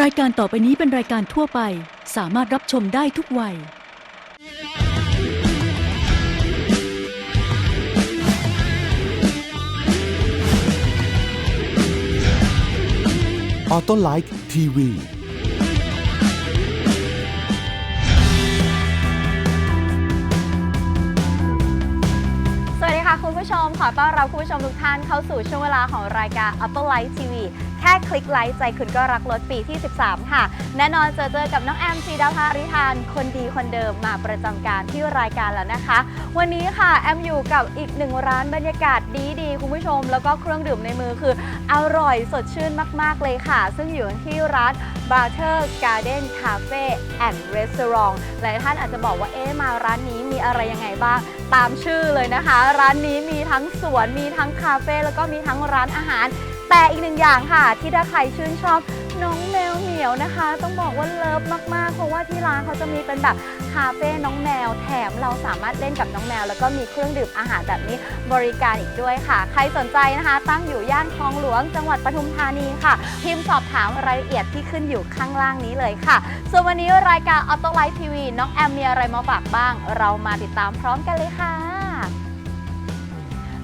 รายการต่อไปนี้เป็นรายการทั่วไป สามารถรับชมได้ทุกวัย ออโต้ไลท์ทีวีสวัสดีค่ะคุณผู้ชม ขอต้อนรับคุณผู้ชมทุกท่านเข้าสู่ช่วงเวลาของรายการ Auto Light TV แค่คลิกไลค์ใจคุณก็รักรถปีที่ 13 ค่ะ แน่นอนเจอเจอกับน้องแอมซีดาภาริธาน คนดีคนเดิมมาประจำการที่รายการแล้วนะคะ วันนี้ค่ะแอมอยู่กับอีกหนึ่งร้านบรรยากาศดีๆ คุณผู้ชม แล้วก็เครื่องดื่มในมือคืออร่อยสดชื่นมากๆเลยค่ะ ซึ่งอยู่ที่ร้าน Butter Garden Cafe and Restaurant หลายท่านอาจจะบอกว่าเอ๊ะมาร้านนี้มีอะไรยังไงบ้างตามชื่อเลยนะคะ ร้านนี้มีทั้งสวนมีทั้งคาเฟ่แล้วก็มีทั้งร้านอาหาร แต่อีกหนึ่งอย่างค่ะ ที่ถ้าใครชื่นชอบน้องแมวเหมียวนะคะ ต้องบอกว่าเลิฟมากๆ เพราะว่าที่ร้านเขาจะมีเป็นแบบคาเฟ่น้องแมวแถมเราสามารถเล่นกับน้องแมว แล้วก็มีเครื่องดื่มอาหารแบบนี้บริการอีกด้วยค่ะ ใครสนใจนะคะ ตั้งอยู่ย่านคลองหลวงจังหวัดปทุมธานีค่ะพิมพ์สอบถามรายละเอียดที่ขึ้นอยู่ข้างล่างนี้เลยค่ะ ส่วนวันนี้รายการ Auto Life TV น้องแอมมีอะไรมาฝากบ้าง เรามาติดตามพร้อมกันเลยค่ะ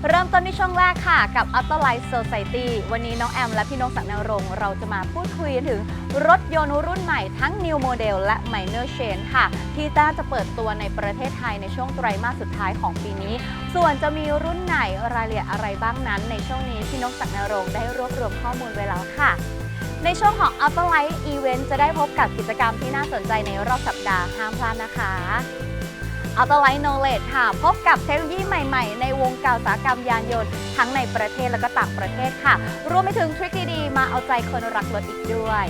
เริ่มต้นที่ช่วงแรกค่ะกับ Auto Life Society วันนี้น้องแอมและพี่นกศักดิ์นรงค์เราจะมาพูดคุยถึงรถยนต์รุ่นใหม่ทั้ง New Model และ Minor Change ค่ะ ที่ต้าจะเปิดตัวในประเทศไทยในช่วงไตรมาสสุดท้ายของปีนี้ ส่วนจะมีรุ่นไหนรายละเอียดอะไรบ้างนั้น ในช่วงนี้พี่นกศักดิ์นรงค์ได้รวบรวมข้อมูลไว้แล้วค่ะในช่วงของ Auto Life Event จะได้พบกับกิจกรรมที่น่าสนใจในรอบสัปดาห์ห้ามพลาดนะคะ Auto Life Knowledge ค่ะ พบกับเทคโนโลยีใหม่ๆ ในวงการอุตสาหกรรมยานยนต์ ทั้งในประเทศและก็ต่างประเทศค่ะ รวมไปถึงทริคดีๆ มาเอาใจคนรักรถอีกด้วย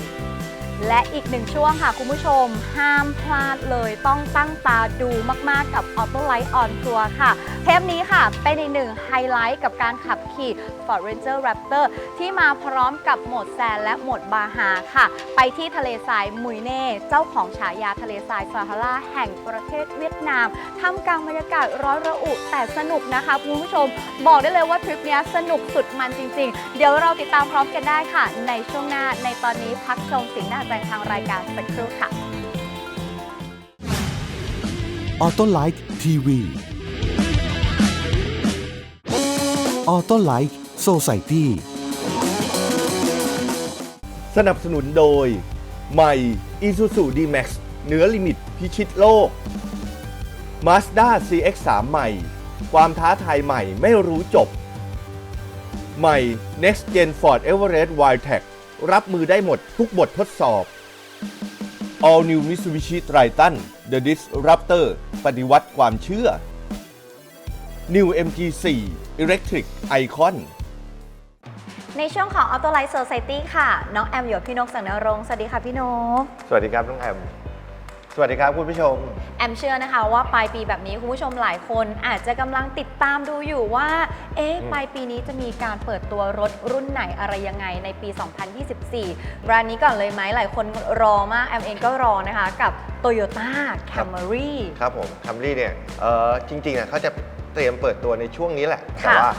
และอีกหนึ่งช่วงค่ะคุณผู้ชม ห้ามพลาดเลยต้องตั้งตาดูมาก ๆ กับ Auto Light on Tour ค่ะ เทปนี้ค่ะเป็นอีกหนึ่งไฮไลท์กับการขับขี่ Ford Ranger Raptor ที่มาพร้อมกับโหมดแซนและโหมดบาฮาค่ะ ไปที่ทะเลทรายมุยเน่ เจ้าของฉายาทะเลทรายซาฮาราแห่งประเทศเวียดนามท่ามกลางบรรยากาศร้อนระอุแต่สนุกนะคะคุณผู้ชม บอกได้เลยว่าทริปนี้สนุกสุดมันจริง ๆ เดี๋ยวเราติดตามพร้อมกันได้ค่ะ ในช่วงหน้าในตอนนี้พักชมสิ่งน่าสนใจทางรายการสักครู่ค่ะออโต้ไลท์ทีวีออโต้ไลท์โซไซตี้สนับสนุนโดย ใหม่ Isuzu D-Max เหนือลิมิตพิชิตโลก Mazda CX-3 ใหม่ ความท้าทายใหม่ไม่รู้จบ ใหม่ Next Gen Ford Everest Wildtrak รับมือได้หมดทุกบททดสอบ All New Mitsubishi Triton The Disruptor ปฏิวัติความเชื่อ New MG4 Electric Icon ในช่วงของ Auto Life Society ค่ะ น้องแอมอยู่กับพี่นกสังนรงค์สวัสดีค่ะพี่นก สวัสดีครับน้องแอมส วัสดีครับคุณผู้ชม แอมเชื่อนะคะว่าปลายปีแบบนี้คุณผู้ชมหลายคนอาจจะกำลังติดตามดูอยู่ว่า เอ๊ะอืมปลายปีนี้จะมีการเปิดตัวรถรุ่นไหนอะไรยังไงในปี 2024 แบรนด์นี้ก่อนเลยไหมหลายคนรอมาก แอมเองก็รอนะคะ กับ Toyota Camry ครับผมคัมรี่เนี่ยเอ่อจริงๆอะเขาจะ เตรียมเปิดตัวในช่วงนี้แหละค่ะแต่ว่า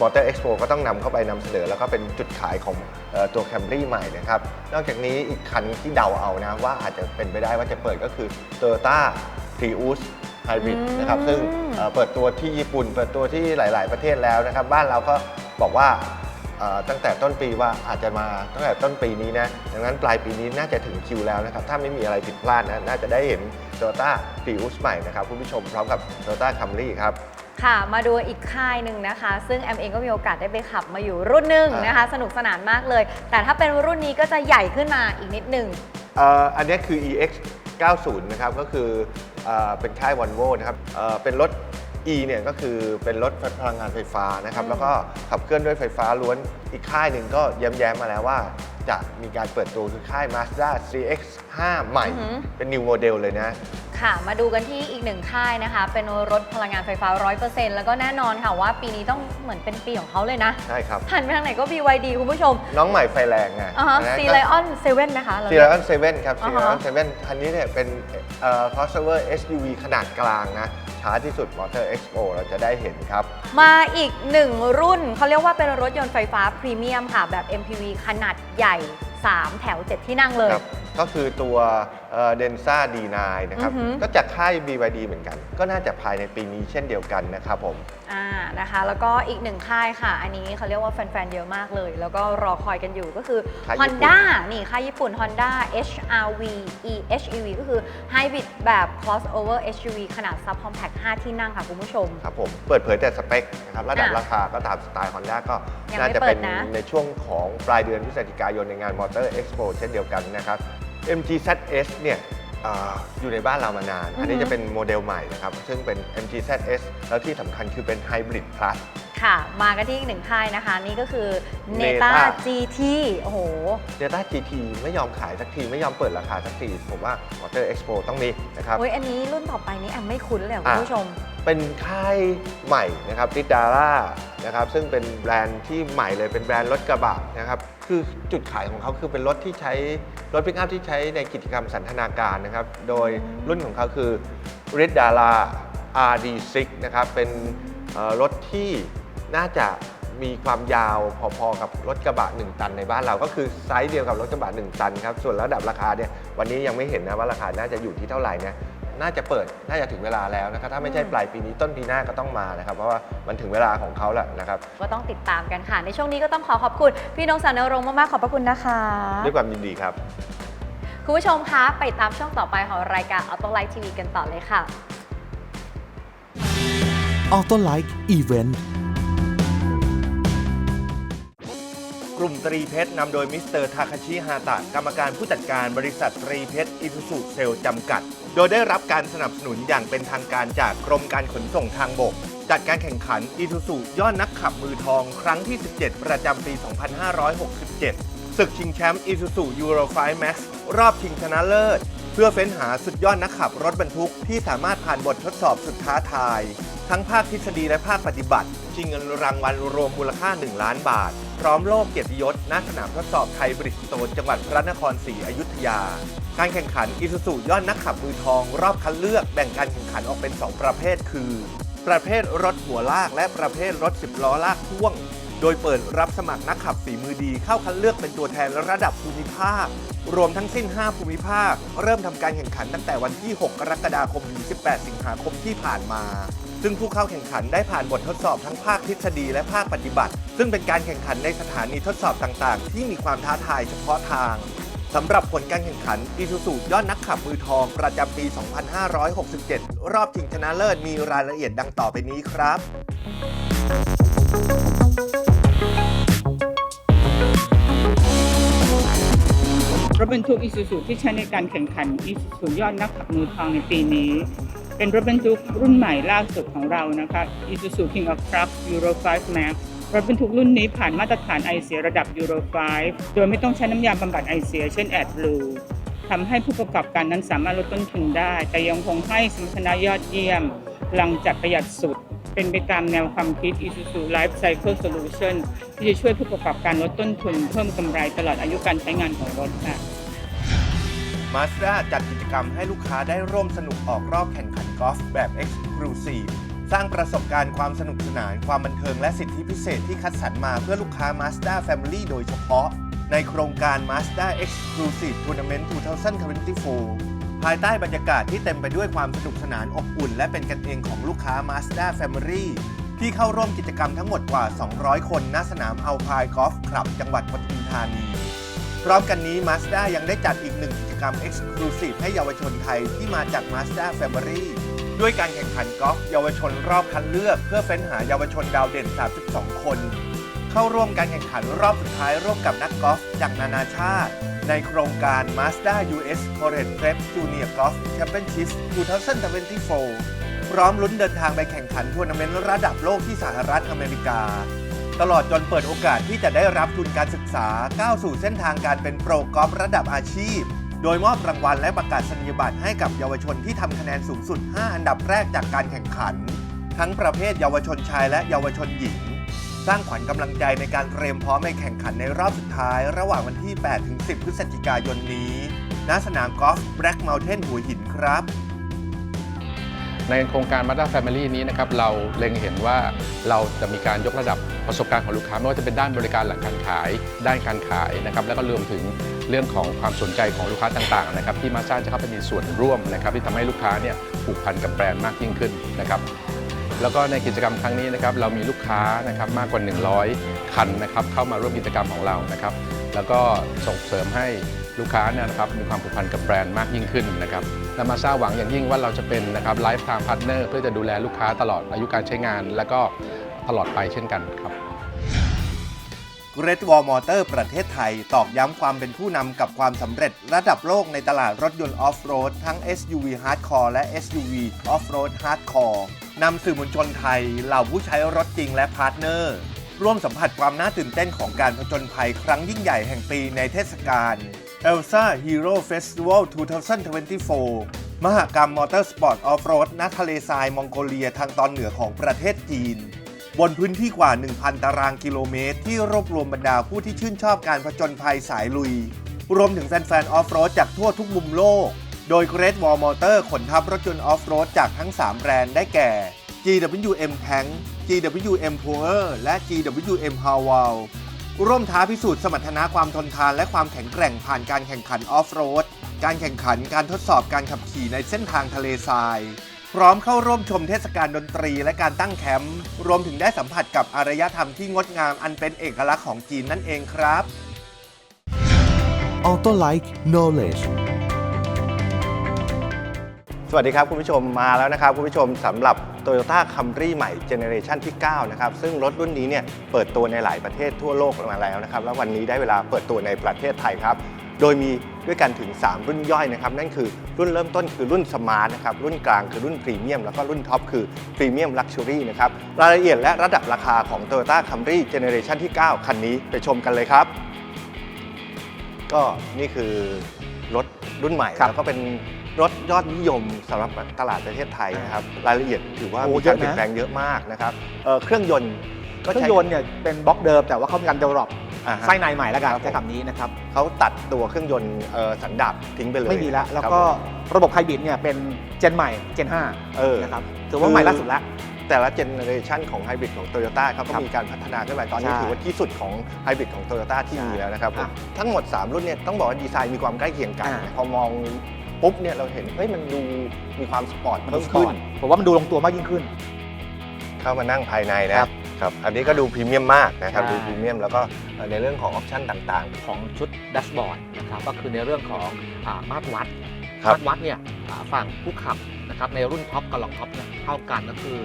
มอเตอร์เอ็กซ์โปก็ต้องนำเข้าไปนำเสนอ แล้วก็เป็นจุดขายของเอ่อตัวแคมรี่ใหม่นะครับ นอกจากนี้อีกคันที่เดาเอานะ ว่าอาจจะเป็นไปได้ว่าจะเปิดก็คือ Toyota Prius Hybrid อืมนะครับ ซึ่งเอ่อเปิดตัวที่ญี่ปุ่น เปิดตัวที่หลาย ๆ ประเทศแล้วนะครับ บ้านเราก็บอกว่าเอ่อ ตั้งแต่ต้นปีว่าอาจจะมาตั้งแต่ต้นปีนี้นะดังนั้นปลายปีนี้น่าจะถึงคิวแล้วนะครับ ถ้าไม่มีอะไรผิดพลาดนะน่าจะได้เห็น Toyota Prius ใหม่นะครับคุณผู้ชมพร้อมกับ Toyota Camry ครับค่ะมาดูอีกค่ายหนึ่งนะคะ ซึ่งแอมเองก็มีโอกาสได้ไปขับมาอยู่รุ่นหนึ่งอ่านนะคะ สนุกสนานมากเลย แต่ถ้าเป็นรุ่นนี้ก็จะใหญ่ขึ้นมาอีกนิดหนึ่งเอ่ออันนี้คือ EX 90 นะครับ ก็คือเอ่อเป็นค่าย Volvo นะครับเอ่อเป็นรถ E เนี่ยก็คือเป็นรถพลังงานไฟฟ้านะครับอืมแล้วก็ขับเคลื่อนด้วยไฟฟ้าล้วนอีกค่ายหนึ่งก็แย้มๆมาแล้วว่า จะมีการเปิดตัวคือค่าย Mazda CX-5 ใหม่เป็น New Model เลยนะ ค่ะ มาดูกันที่อีกหนึ่งค่ายนะคะ เป็นรถพลังงานไฟฟ้า 100%แล้วก็แน่นอนค่ะว่าปีนี้ต้องเหมือนเป็นปีของเขาเลยนะใช่ครับ หันไปทางไหนก็ BYD คุณผู้ชมน้องใหม่ไฟแรงไงอ่าฮะนะซีไลออนเซเว่นนะคะเราซีเรีไลยก ออนเซเว่นครับอ่าซีฮะไลออนเซเว่นคันนี้เนี่ยเป็นเอ่อ crossover SUV ขนาดกลางนะ ช้าที่สุด Motor Expo เราจะได้เห็นครับ มาอีกหนึ่งรุ่นเขาเรียกว่าเป็นรถยนต์ไฟฟ้าพรีเมียมค่ะ แบบ MPV ขนาดใหญ่ 3 แถว 7 ที่นั่งเลย ครับ ก็คือตัว เดนซ่า D9 นะครับ อือหือ ก็จากค่าย BYD เหมือนกัน ก็น่าจะภายในปีนี้เช่นเดียวกันนะครับผม อ่านะคะ แล้วก็อีกหนึ่งค่ายค่ะ อันนี้เขาเรียกว่าแฟนๆ เยอะมากเลย แล้วก็รอคอยกันอยู่ก็คือ ค่ายญี่ปุ่น Honda นี่ค่ายญี่ปุ่น Honda HRV eHEV ก็คือ Hybrid แบบ crossover SUV ขนาด subcompact 5 ที่นั่งค่ะคุณผู้ชม ครับผมเปิดเผยแต่สเปคนะครับระดับอะราคาก็ตามสไตล์ Honda ก็ยังไม่น่าจะเปิเป็ดนนะ ในช่วงของปลายเดือนพฤศจิกายนในงาน Motor Expo เช่นเดียวกันนะครับ MG ZS เนี่ยอ่าอยู่ในบ้านเรามานาน อันนี้อือฮึจะเป็นโมเดลใหม่นะครับ ซึ่งเป็น MG ZS แล้วที่สำคัญคือเป็น Hybrid Plus ค่ะ มากันที่อีกหนึ่งค่ายนะคะ นี่ก็คือ Neta Neta GT โอ้โห Delta GT ไม่ยอมขายสักที ไม่ยอมเปิดราคาสักที ผมว่า Motor Expo ต้องมีนะครับ โอ้ยอันนี้รุ่นต่อไปนี้แอมไม่คุ้นเลยอะคุณอะผู้ชม เป็นค่ายใหม่นะครับติดาร่านะครับซึ่งเป็นแบรนด์ที่ใหม่เลยเป็นแบรนด์รถกระบะนะครับคือจุดขายของเขาคือเป็นรถที่ใช้รถปิกอัพที่ใช้ในกิจกรรมสันทนาการนะครับโดยรุ่นของเขาคือ r i d d a r a RD6 นะครับเป็นเอ่อรถที่ น่าจะมีความยาวพอๆกับรถกระบะ 1 ตันในบ้านเรา ก็คือไซส์เดียวกับรถกระบะ 1 ตันครับ ส่วนระดับราคาเนี่ยวันนี้ยังไม่เห็นนะว่าราคาน่าจะอยู่ที่เท่าไหร่เนี่ยน่าจะเปิดน่าจะถึงเวลาแล้วนะครับถ้าไม่ใช่ปลายปีนี้ต้นปีหน้าก็ต้องมานะครับเพราะว่ามันถึงเวลาของเขาแล้วนะครับ ก็ต้องติดตามกันค่ะ ในช่วงนี้ก็ต้องขอขอบคุณ พี่นงสารนรงค์มากๆขอบพระคุณนะคะด้วยความยินดีครับ คุณผู้ชมคะไปตามช่วงต่อไปของรายการ Auto Life TV กันต่อเลยค่ะ Auto Like Event กลุ่มตรีเพชรนำโดยมิสเตอร์ทาคาชิฮาตะกรรมการผู้จัดการบริษัทตรีเพชรอิซูซุเซลจำกัด โดยได้รับการสนับสนุนอย่างเป็นทางการจากกรมการขนส่งทางบก จัดการแข่งขันอิซูซุยอดนักขับมือทองครั้งที่ 17 ประจำปี 2567 ศึกชิงแชมป์อิซูซุยูโร5 Max รอบชิงชนะเลิศ เพื่อเฟ้นหาสุดยอดนักขับรถบรรทุกที่สามารถผ่านบททดสอบสุดท้าทาย ทั้งภาคทฤษฎีและภาคปฏิบัติชิงเงินรางวัลรวมมูลค่า 1 ล้านบาท ร้อมโลกเกียรติยศณสนามทดสอบไทยบริสโตนจังหวัดพระนครศรีอยุธยา การแข่งขันอิสุสุยอดนักขับมือทอง รอบคัดเลือกแบ่งการแข่งขันออกเป็น 2 ประเภทคือ ประเภทรถหัวลากและประเภทรถ10ล้อลากพ่วง โดยเปิดรับสมัครนักขับฝีมือดีเข้าคัดเลือกเป็นตัวแทนระดับภูมิภาค รวมทั้งสิ้น 5 ภูมิภาค เริ่มทำการแข่งขันตั้งแต่วันที่ 6 กรกฎาคมถึง 18 สิงหาคมที่ผ่านมา ซึ่งผู้เข้าแข่งขันได้ผ่านบททดสอบทั้งภาคทฤษฎีและภาคปฏิบัติ ซึ่งเป็นการแข่งขันในสถานีทดสอบต่างๆ ที่มีความท้าทายเฉพาะทางสำหรับผลการแข่งขันอีซูซูยอดนักขับมือทองประจำปี 2567 รอบชิงชนะเลิศมีรายละเอียดดังต่อไปนี้ครับรถบรรทุกอีซูซูที่ใช้ในการแข่งขันอีซูซูยอดนักขับมือทองในปีนี้ เป็นรถบรรทุกรุ่นใหม่ล่าสุดของเรานะคะ Isuzu King of Trucks Euro 5 Max รถบรรทุกรุ่นนี้ผ่านมาตรฐานไอเสียระดับ Euro 5โดยไม่ต้องใช้น้ำยาบำบัดไอเสีย เช่น AdBlue ทำให้ผู้ประกอบการนั้นสามารถลดต้นทุนได้ แต่ยังคงให้สมรรถนะยอดเยี่ยมพลังจัดประหยัดสุด เป็นไปตามแนวความคิด Isuzu Life Cycle Solution ที่จะช่วยผู้ประกอบการลดต้นทุน เพิ่มกำไรตลอดอายุการใช้งานของรถค่ะ มาสด้าจัดกิจกรรมให้ลูกค้าได้ร่วมสนุกออกรอบแข่งขันกอล์ฟแบบ Exclusive สร้างประสบการณ์ความสนุกสนาน ความบันเทิงและสิทธิพิเศษที่คัดสรรมาเพื่อลูกค้า Mazda Family โดยเฉพาะ ในโครงการ Mazda Exclusive Tournament 2024 ภายใต้บรรยากาศที่เต็มไปด้วยความสนุกสนานอบอุ่น และเป็นกันเองของลูกค้า Mazda Family ที่เข้าร่วมกิจกรรมทั้งหมดกว่า 200 คนณสนามอัลพายกอล์ฟคลับ จังหวัดปทุมธานี พร้อมกันนี้ Mazda ยังได้จัดอีกหนึ่งกิจกรรม Exclusive ให้เยาวชนไทยที่มาจาก Mazda Family ด้วยการแข่งขันกอล์ฟเยาวชนรอบคัดเลือก เพื่อเฟ้นหาเยาวชนดาวเด่น 32 คน เข้าร่วมการแข่งขันรอบสุดท้ายร่วมกับนักกอล์ฟจากนานาชาติ ในโครงการ Mazda US Corporate Prep Junior Golf Championship 2024 พร้อมลุ้นเดินทางไปแข่งขันทัวร์นาเมนต์ระดับโลกที่สหรัฐอเมริกา ตลอดจนเปิดโอกาสที่จะได้รับทุนการศึกษาก้าวสู่เส้นทางการเป็นโปรกอล์ฟระดับอาชีพ โดยมอบรางวัลและประกาศนียบัตรให้กับเยาวชนที่ทำคะแนนสูงสุด 5 อันดับแรกจากการแข่งขัน ทั้งประเภทเยาวชนชายและเยาวชนหญิง สร้างขวัญกำลังใจในการเตรียมพร้อมในแข่งขันในรอบสุดท้าย ระหว่างวันที่8-10 พฤศจิกายนนี้ ณ สนามกอล์ฟแบล็กเมลเทนหัวหินครับ ในโครงการ Mazda Family นี้นะครับเราเล็งเห็นว่าเราจะมีการยกระดับประสบการณ์ของลูกค้าไม่ว่าจะเป็นด้านบริการหลังการขาย ด้านการขายนะครับแล้วก็รวมถึงเรื่องของความสนใจของลูกค้าต่างๆนะครับที่มาซ่าจะเข้าไปมีส่วนร่วมนะครับที่ทำให้ลูกค้าเนี่ยผูกพันกับแบรนด์มากยิ่งขึ้นนะครับแล้วก็ในกิจกรรมครั้งนี้นะครับเรามีลูกค้านะครับมากกว่า 100 คันนะครับเข้ามาร่วมกิจกรรมของเรานะครับแล้วก็ส่งเสริมให้ ลูกค้าเนี่ยนะครับมีความผูกพันกับแบรนด์มากยิ่งขึ้นนะครับและมาซาหวังอย่างยิ่งว่าเราจะเป็นนะครับไลฟ์ไทม์พาร์ทเนอร์เพื่อจะดูแลลูกค้าตลอดอายุการใช้งาน และก็ตลอดไปเช่นกันครับ Great Wall Motor ประเทศไทย ตอกย้ำความเป็นผู้นำกับความสำเร็จระดับโลกในตลาดรถยนต์ออฟโรดทั้ง SUV Hardcore และ SUV Off-road Hardcore นำสื่อมวลชนไทย เหล่าผู้ใช้รถจริงและพาร์ทเนอร์ ร่วมสัมผัสความน่าตื่นเต้นของการผจญภัยครั้งยิ่งใหญ่แห่งปีในเทศกาล Elsa Hero Festival 2024 มหกรรมมอเตอร์สปอร์ตออฟโรดณทะเลทรายมองโกเลียทางตอนเหนือของประเทศจีน บนพื้นที่กว่า 1,000 ตารางกิโลเมตร ที่รวบรวมบรรดาผู้ที่ชื่นชอบการผจญภัยสายลุย รวมถึงแฟนๆออฟโรดจากทั่วทุกมุมโลก โดย Great Wall Motor ขนทัพรถยนต์ออฟโรดจากทั้ง 3 แบรนด์ได้แก่ GWM Tank GWM Power และ GWM h a w a l ร่วมท้าพิสูจน์สมรรถนะความทนทานและความแข็งแกร่งผ่านการแข่งขันออฟโรด การแข่งขันการทดสอบการขับขี่ในเส้นทางทะเลทราย พร้อมเข้าร่วมชมเทศกาลดนตรีและการตั้งแคมป์ รวมถึงได้สัมผัสกับอารยธรรมที่งดงามอันเป็นเอกลักษณ์ของจีนนั่นเองครับ Auto Like Knowledge วัสดีครับคุณผู้ชมมาแล้วนะครับคุณผู้ชมสำหรับ Toyota Camry ใหม่เจเนอเรชันที่9นะครับซึ่งรถรุ่นนี้เนี่ยเปิดตัวในหลายประเทศทั่วโลกมาแล้วนะครับแล้ววันนี้ได้เวลาเปิดตัวในประเทศไทยครับ โดยมีด้วยกันถึง 3 รุ่นย่อยนะครับนั่นคือรุ่นเริ่มต้นคือรุ่นสมาร์ทนะครับรุ่นกลางคือรุ่นพรีเมียมแล้วก็รุ่นท็อปคือพรีเมียมลักชัวรี่นะครับรายละเอียดและระดับราคาของ Toyota Camry เจเนอเรชันที่ 9 คันนี้ไปชมกันเลยครับ ก็นี่คือรถรุ่นใหม่แล้วก็เป็น รถยอดนิยมสำหรับตลาดประเทศไทยนะครับรายละเอียดถือว่าโอ้มีการเยอะนะ เปลี่ยนแปลงเยอะมากนะครับเอ่อเครื่องยนต์ก็เครื่อใช้งยนต์เนี่ยเป็นบล็อกเดิมแต่ว่าเขามีการ develop อ่าฮะ ไส้ในใหม่แล้วกันครับผม ใช้คำนี้นะครับ เขาตัดตัวเครื่องยนต์เอ่อสันดาปทิ้งไปเลยไม่มีแล้ว แล้วครับก็ผม ระบบไฮบริดเนี่ยเป็นเจนใหม่เจนเออ5นะครับถือว่าใหม่ล่าสุดแล้วแต่ละเจเนอเรชันของไฮบริดของโตโยต้าเขาก็ครับมีการพัฒนาขึ้นไปตอนนี้ใช่ถือว่าที่สุดของไฮบริดของโตโยต้าที่ใช่มีแล้วนะครับผมอะทั้งหมด 3 รุ่นเนี่ยต้องบอกว่าดีไซน์มีความใกล้เคียงกัน อ่าพอมอง ปุ๊บเนี่ยเราเห็นเฮ้ยมันดูมีความสปอร์ตมันเพิ่ดูมสปอขึ้ร์นตผมว่ามันดูลงตัวมากยิ่งขึ้น เข้ามานั่งภายในนะครับครับอันนี้ก็ดูพรีเมียมมากนะครับใช่ ดูพรีเมียมแล้วก็เอ่อในเรื่องของออปชั่นต่าง ของชุดแดชบอร์ดนะครับก็คือในเรื่องของอามาตรวัดครับ มาตรวัดเนี่ยอ่าฝั่งผู้ขับนะครับในรุ่นท็อปกับรองท็อปเนี่ยเท่ากันก็คือ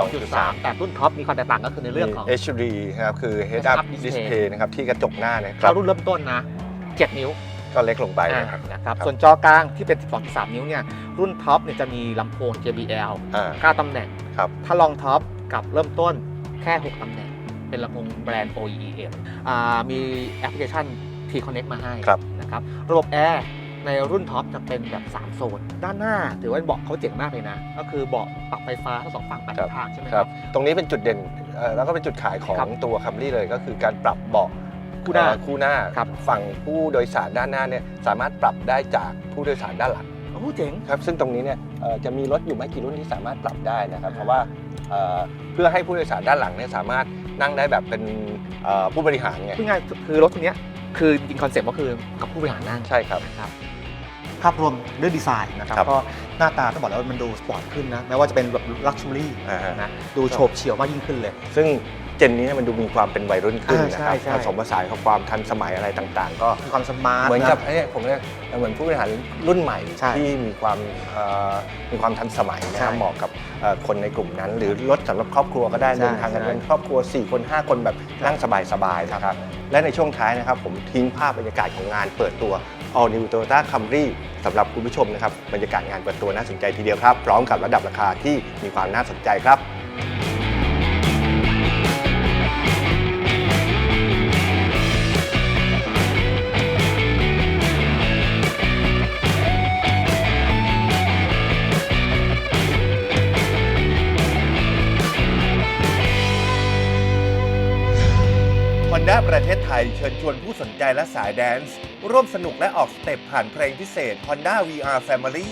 12.3 แต่รุ่นท็อปมีความแตกต่างก็คือในๆ เรื่องของมี HD นะครับคือ Head Head Up Up Display Display นะครับที่กระจกหน้าเนี่ยครัถ้าบรุ่นเริ่มต้นนะ 7 นิ้ว ก็เล็กลงไปนะครับอ่านะครับครับส่วนจอกลางที่เป็น 12.3 นิ้วเนี่ยรุ่นท็อปเนี่ยจะมีลำโพง JBL อ่า 9ตำแหน่ง ครับ ถ้าลองท็อปกับเริ่มต้นแค่ 6ตำแหน่ง เป็นลำโพงแบรนด์ OEM อ่ามีแอปพลิเคชัน T-Connect มาให้ครับ นะครับ ระบบแอร์ในรุ่นท็อปจะเป็นแบบ 3 โซน ด้านหน้าถือว่าเบาะเขาเจ๋งมากเลยนะ ก็คือเบาะปรับไฟฟ้าทั้งสองฝั่งแปดครับทางใช่ไหมคครัรับ บ ตรงนี้เป็นจุดเด่นเอ่อแล้วก็เป็นจุดขายของครับตัวคัมรี่เลยก็คือการปรับเบาะ คู่หน้าเอ่อคู่หน้าครับ ฝั่งผู้โดยสารด้านหน้าเนี่ยสามารถปรับได้จากผู้โดยสารด้านหลังโอ้โหเจ๋ง ครับซึ่งตรงนี้เนี่ยเอ่อจะมีรถอยู่ไม่กี่รุ่นที่สามารถปรับได้นะครับ เพราะว่าเอ่อเพื่อให้ผู้โดยสารด้านหลังเนี่ยสามารถนั่งได้แบบเป็นเอ่อผู้บริหารไงพูดง่ายๆคือรถคันเนี้ยคือจริงคอนเซ็ปต์ก็คือกับผู้บริหารนั่งใช่ครับ นะครับ ภาพรวมเรื่องดีไซน์นะครับครับก็หน้าตาต้องบอกแล้วว่ามันดูสปอร์ตขึ้นนะแม้ว่าจะเป็นแบบลักชัวรี่อ่าฮะ นะดูโฉบเฉี่ยวมากยิ่งขึ้นเลย ซึ่ง เจนนี้เนี่ยมันดูมีความเป็นวัยรุ่นขึ้นอ่านะครับใช่ใช่ ผสมผสานกับความทันสมัยอะไรต่างๆ ก็มีความสมาร์ท เหมือนกับะเอ้ยผมเนี่ยเหมือนผู้บริหารรุ่นใหม่ใช่ที่มีความเอ่อมีความทันสมัยนะครับใช่เหมาะกับเอ่อคนในกลุ่มนั้น หรือรถสำหรับครอบครัวก็ได้ใช่เดินทางกันใช่ เป็นครอบครัว 4 คน 5 คนแบบนั่งสบายๆนะครับและในช่วงท้ายนะครับผมทิ้งภาพบรรยากาศของงานเปิดตัว All New Toyota Camry สำหรับคุณผู้ชมนะครับบรรยากาศงานเปิดตัวน่าสนใจทีเดียวครับพร้อมกับระดับราคาที่มีความน่าสนใจครับ ไทยเชิญชวนผู้สนใจและสายแดนซ์ ร่วมสนุกและออกสเต็ปผ่านเพลงพิเศษ Honda VR Family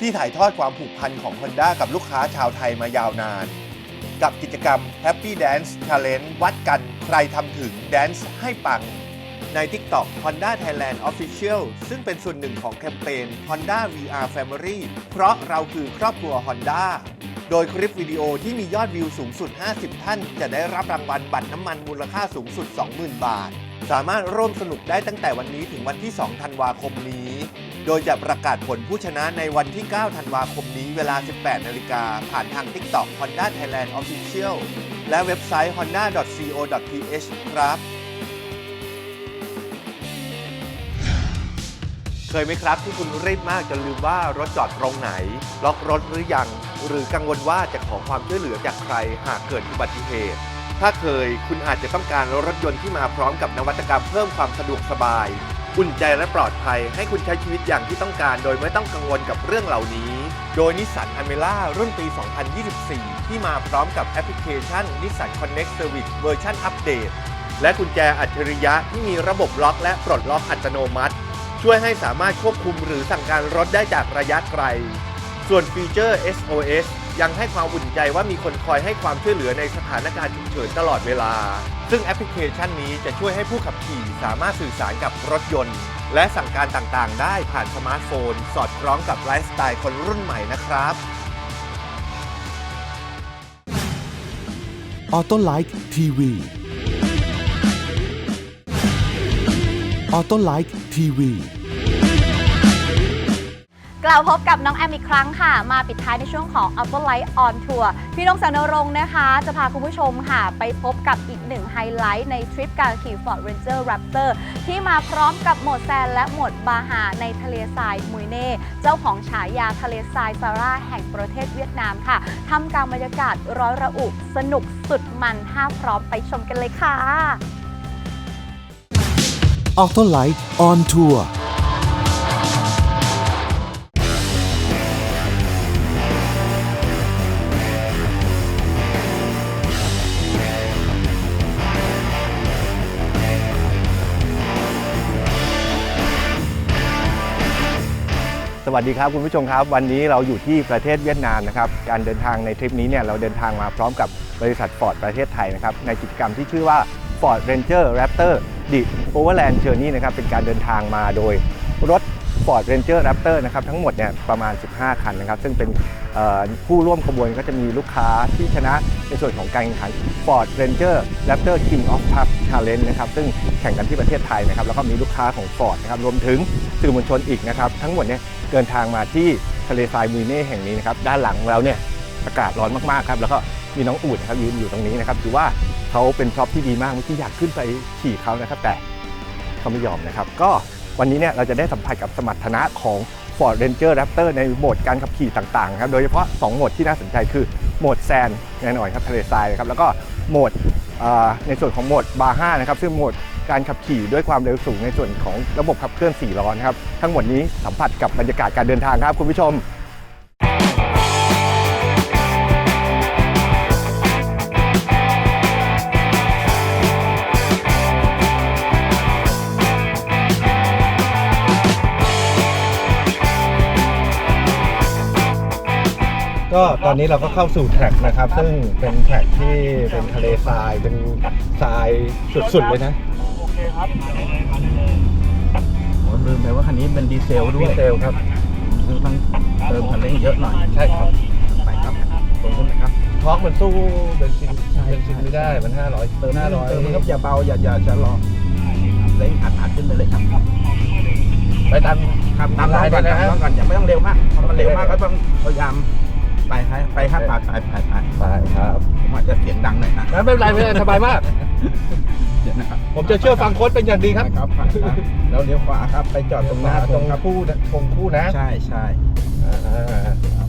ที่ถ่ายทอดความผูกพันของ Honda กับลูกค้าชาวไทยมายาวนาน กับกิจกรรม Happy Dance Challenge วัดกันใครทำถึง Dance ให้ปัง ใน TikTok Honda Thailand Official ซึ่งเป็นส่วนหนึ่งของแคมเปญ Honda VR Family เพราะเราคือครอบครัว Honda โดยคลิปวิดีโอที่มียอดวิวสูงสุด 50 ท่าน จะได้รับรางวัลบัตรน้ำมันมูลค่าสูงสุด 20,000 บาท สามารถร่วมสนุกได้ตั้งแต่วันนี้ถึงวันที่ 2 ธันวาคมนี้ โดยจะประกาศผลผู้ชนะในวันที่ 9 ธันวาคมนี้เวลา 18 นาฬิกาผ่านทาง TikTok Honda Thailand Official และเว็บไซต์ honda.co.th ครับ เคยไหมครับที่คุณรีบมากจนลืมว่ารถจอดตรงไหน ล็อกรถหรือยัง หรือกังวลว่าจะขอความช่วยเหลือจากใครหากเกิดอุบัติเหตุ ถ้าเคยคุณอาจจะต้องการรถยนต์ที่มาพร้อมกับนวัตกรรมเพิ่มความสะดวกสบาย อุ่นใจและปลอดภัย ให้คุณใช้ชีวิตอย่างที่ต้องการ โดยไม่ต้องกังวลกับเรื่องเหล่านี้ โดยนิสสันอเมล่ารุ่นปี 2024 ที่มาพร้อมกับแอปพลิเคชันนิสสัน Connect Service เวอร์ชันอัปเดตและกุญแจอัจฉริยะที่มีระบบล็อกและปลดล็อกอัตโนมัติ ช่วยให้สามารถควบคุมหรือสั่งการรถได้จากระยะไกล ส่วนฟีเจอร์ SOS ยังให้ความอุ่นใจว่ามีคนคอยให้ความช่วยเหลือในสถานการณ์ฉุกเฉินตลอดเวลา ซึ่งแอปพลิเคชันนี้จะช่วยให้ผู้ขับขี่สามารถสื่อสารกับรถยนต์ และสั่งการต่างๆ ได้ผ่านสมาร์ทโฟน สอดคล้องกับไลฟ์สไตล์คนรุ่นใหม่นะครับ ออโต้ไลท์ทีวีออโต้ไลท์ทีวี กล่าวพบกับน้องแอมอีกครั้งค่ะ มาปิดท้ายในช่วงของ Auto Light on Tour พี่น้องสันรงค์นะคะ จะพาคุณผู้ชมค่ะ ไปพบกับอีกหนึ่งไฮไลท์ในทริปการขี่ Ford Ranger Raptor ที่มาพร้อมกับโหมดแซนและโหมดบาฮาในทะเลทรายมุยเน่ เจ้าของฉายาทะเลทรายซาร่าแห่งประเทศเวียดนามค่ะทำกลางบรรยากาศร้อยระอุสนุกสุดมันถ้าพร้อมไปชมกันเลยค่ะออโต้ สวัสดีครับคุณผู้ชมครับ วันนี้เราอยู่ที่ประเทศเวียดนามนะครับการเดินทางในทริปนี้เนี่ยเราเดินทางมาพร้อมกับบริษัท Ford ประเทศไทยนะครับในกิจกรรมที่ชื่อว่า Ford Ranger Raptor The Overland Journey นะครับเป็นการเดินทางมาโดยรถ Ford Ranger Raptor นะครับทั้งหมดเนี่ยประมาณ 15 คันนะครับ ซึ่งเป็นผู้ร่วมขบวนก็จะมีลูกค้าที่ชนะในส่วนของการแข่งขัน Ford Ranger Raptor King of Top Challenge นะครับซึ่งแข่งกันที่ประเทศไทยนะครับแล้วก็มีลูกค้าของ Ford นะครับรวมถึงสื่อมวลชนอีกนะครับทั้งหมดเนี่ย เดินทางมาที่ทะเลทรายมุยเน่แห่งนี้นะครับด้านหลังเราเนี่ยอากาศร้อนมากๆครับแล้วก็มีน้องอูดนะครับยืนอยู่ตรงนี้นะครับถือว่าเขาเป็นพร็อพที่ดีมากเมื่อกี้อยากขึ้นไปขี่เขานะครับ แต่เขาไม่ยอมนะครับ ก็วันนี้เนี่ยเราจะได้สัมผัสกับสมรรถนะของ Ford Ranger Raptor ในโหมดการขับขี่ต่างๆครับโดยเฉพาะ 2 โหมดที่น่าสนใจคือโหมดแซนแน่นอนครับทะเลทรายนะครับแล้วก็โหมดในส่วนของโหมดบาร์5นะครับซึ่งโหมด การขับขี่ด้วยความเร็วสูงในส่วนของระบบขับเคลื่อน4ล้อนะครับ ทั้งหมดนี้สัมผัสกับบรรยากาศการเดินทางครับคุณผู้ชมก็ตอนนี้เราก็เข้าสู่แทร็กนะครับ ซึ่งเป็นแทร็กที่เป็นทะเลทรายเป็นทรายสุดๆเลยนะ ผมลืมไปว่าคันนี้เป็นดีเซลด้วยดีเซลครับคือต้องเติมคันเร่งเยอะหน่อยใช่ครับไปครับตรงนู้นนะครับท็อกมันสู้เบนซินใช่เบนซินไม่ได้มัน500เติม500เติมครับอย่าเบาอย่าอย่าจะรอเร่งอัดอัดขึ้นไปเลยครับไปตามครับตามลาลายยไปก่อนนะตามฮะลายก่อนอย่าไม่ต้องเร็วมากเพราะมันเร็วมากโอเคก็ต้องพยายามไปให้ไปครับไปไปไปไปใช่ครับผม อาจจะเสียงดังหน่อยนะไม่เป็นไรไม่เป็นไรสบายมาก เดี๋ยวนะครับผมจะเชื่อฟังโค้ชเป็นอย่างดีครับไปครับไปครับแล้วเลี้ยวขวาครับ ไปจอดตรงหน้าตรงครับคู่นะตรงคู่นะ ใช่ใช่อ่า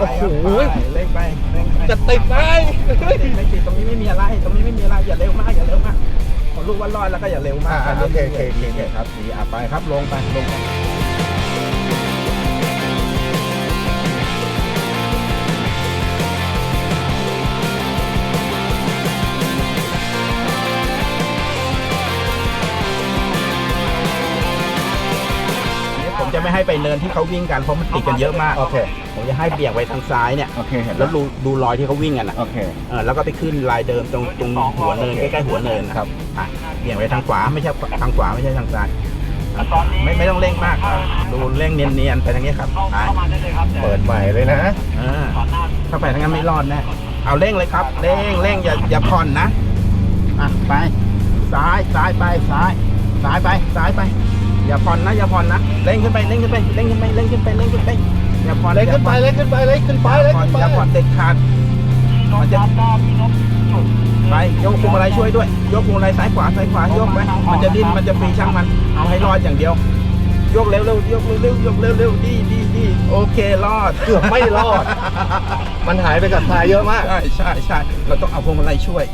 โอ้โหไปเร่งไปเร่งไปจะติดไหมไม่ติดไม่ติดตรงนี้ไม่มีอะไร ตรงนี้ไม่มีอะไรอย่าเร็วมากอย่าเร็วมากรดูว่ารอดแล้วก็อย่าเร็วมากอ่าโอเคโอเคโอเคโอเคครับดีอะไปครับลงไปลงไป จะไม่ให้ไปเนินที่เขาวิ่งกันเพราะมันติดกันเยอะมาก โอเค ผมจะให้เบี่ยงไปทางซ้ายเนี่ย โอเคเห็นแล้แล้ววดูดูรอยที่เขาวิ่งกันอะโอเค เออแล้วก็ไปขึ้นลายเดิมตรงตรงหัวเนินใกล้ๆหัวเนินนะครับอะเบี่ยงไปทางขวาไม่ใช่ทางขวาไม่ใช่ทางซ้ายอะไม่ไม่ต้องเร่งมากอะดูเร่งเนียนๆไปทางนี้ครับไปเปิดใหม่เลยนะเออถ้าไปทางนั้นไม่รอดแน่เอาเร่งเลยครับเร่งเร่งอย่าอย่าผ่อนนะอะไป ซ้ายซ้ายไปซ้ายซ้ายไปซ้ายไป อย่าผ่อนนะอย่าผ่อนนะเร่งขึ้นไปเร่งขึ้นไปเร่งขึ้นไปเร่งขึ้นไปเร่งขึ้นไปอย่าผ่อนเล็กขึ้นไปเล็กขึ้นไปเล็กขึ้นไปเล็กผ่อนขึ้นไปอย่าผ่อนเด็ดขาดมันจะไปยกพวงมาลัยช่วยด้วยยกพวงมาลัยซ้ายขวาซ้ายขวายกไปมันจะดิ้นมันจะฟรีช่างมันเอาให้รอดอย่างเดียวยกเร็วเร็วยกเร็วเร็วยกเร็วเร็วดีดีดีโอเครอดเกือบไม่รอด มันหายไปกับทรายเยอะมากใช่ใช่ใช่เราต้องเอาพวงมาลัยช่วย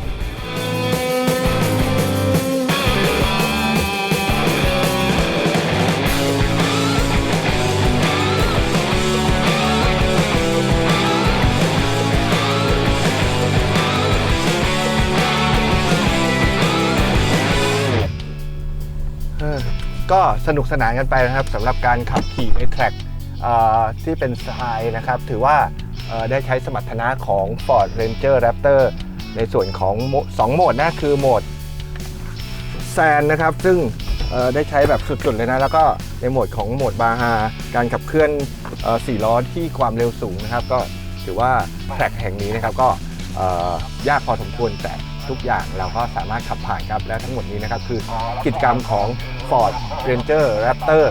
ก็สนุกสนานกันไปนะครับสำหรับการขับขี่ในแทร็กที่เป็นทรายนะครับ ถือว่าได้ใช้สมรรถนะของ Ford Ranger Raptor ในส่วนของโหมดสองโหมดนะคือโหมดแซนนะครับ ซึ่งได้ใช้แบบสุดๆเลยนะ แล้วก็ในโหมดของโหมดบาฮาการขับเคลื่อนออสี่ล้อที่ความเร็วสูงนะครับ ก็ถือว่าแทร็กแห่งนี้นะครับก็ยากพอสมควรแต่ ทุกอย่างเราก็สามารถขับผ่านครับ และทั้งหมดนี้นะครับ คือกิจกรรมของ Ford Ranger Raptor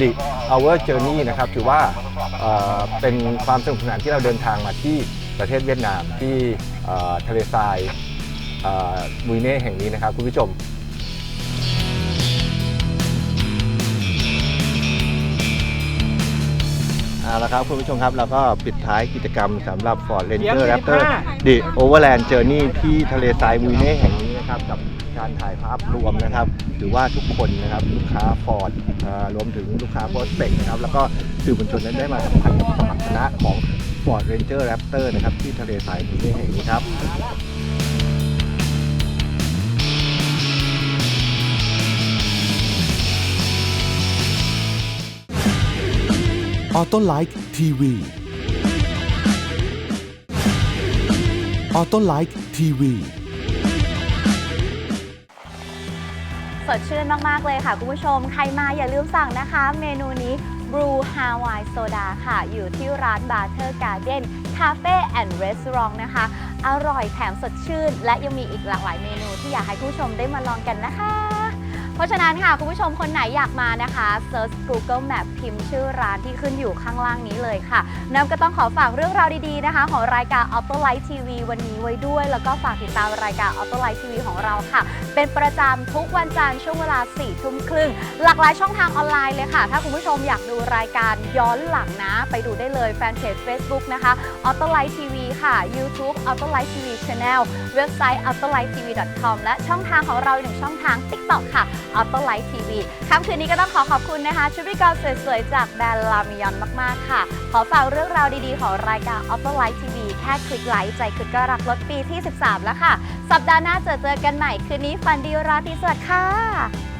The Hour Journey นะครับถือว่าเเป็นความสนุกสนานที่เราเดินทางมาที่ประเทศเวียดนามที่ทะเลทรายมุยเน่แห่งนี้นะครับ คุณผู้ชม เอาละครับคุณผู้ชมครับเราก็ปิดท้ายกิจกรรมสำหรับ Ford Ranger Raptor The Overland Journey ที่ทะเลทรายมุยเน่แห่งนี้นะครับกับการถ่ายภาพรวมนะครับหรือว่าทุกคนนะครับลูกค้า Ford เอ่อรวมถึงลูกค้า Prospect นะครับแล้วก็สื่อมวลชนนั้นได้มาสัมผัสกับสมรรถนะของ Ford Ranger Raptor นะครับที่ทะเลทรายมุยเน่แห่งนี้ครับ ออโต้ไลท์ทีวีออโต้ไลท์ทีวีสดชื่นมาก ๆ เลยค่ะ คุณผู้ชม ใครมาอย่าลืมสั่งนะคะ เมนูนี้ Brew Hawaii Soda ค่ะ อยู่ที่ร้าน Butter Garden Cafe and Restaurant นะคะ อร่อยแถมสดชื่น และยังมีอีกหลากหลายเมนูที่อยากให้คุณผู้ชมได้มาลองกันนะคะ เพราะฉะนั้นค่ะ คุณผู้ชมคนไหนอยากมานะคะ Search Google Map พิมพ์ชื่อร้านที่ขึ้นอยู่ข้างล่างนี้เลยค่ะน้ำก็ต้องขอฝากเรื่องราวดีๆนะคะ ของรายการ Auto Light TV วันนี้ไว้ด้วย แล้วก็ฝากติดตามรายการ Auto Light TV ของเราค่ะ เป็นประจำทุกวันจันทร์ช่วงเวลา4ี่ทุ่มครึ่งหลากหลายช่องทางออนไลน์เลยค่ะ ถ้าคุณผู้ชมอยากดูรายการย้อนหลังนะ ไปดูได้เลยแฟนเพจ Facebook นะคะ Auto Light TV ค่ะ YouTube Auto Light TV Channel เว็บไซต์ autolighttv.com และช่องทางของเราหนึ่งช่องทาง TikTok ค่ะ Auto Light TV ค่ำคืนนี้ก็ต้องขอขอบคุณนะคะชุดบริกรสวยๆ จากแบรนด์ลามิยอนมากๆ ค่ะ ขอฝากเรื่องราวดีๆ ของรายการ Auto Light TV แค่คลิกไลค์ใจคุณก็รักรถปีที่ 13 แล้วค่ะ สัปดาห์หน้าเจอเจอกันใหม่คืนนี้ฝันดีราตรีสวัสดิ์ค่ะ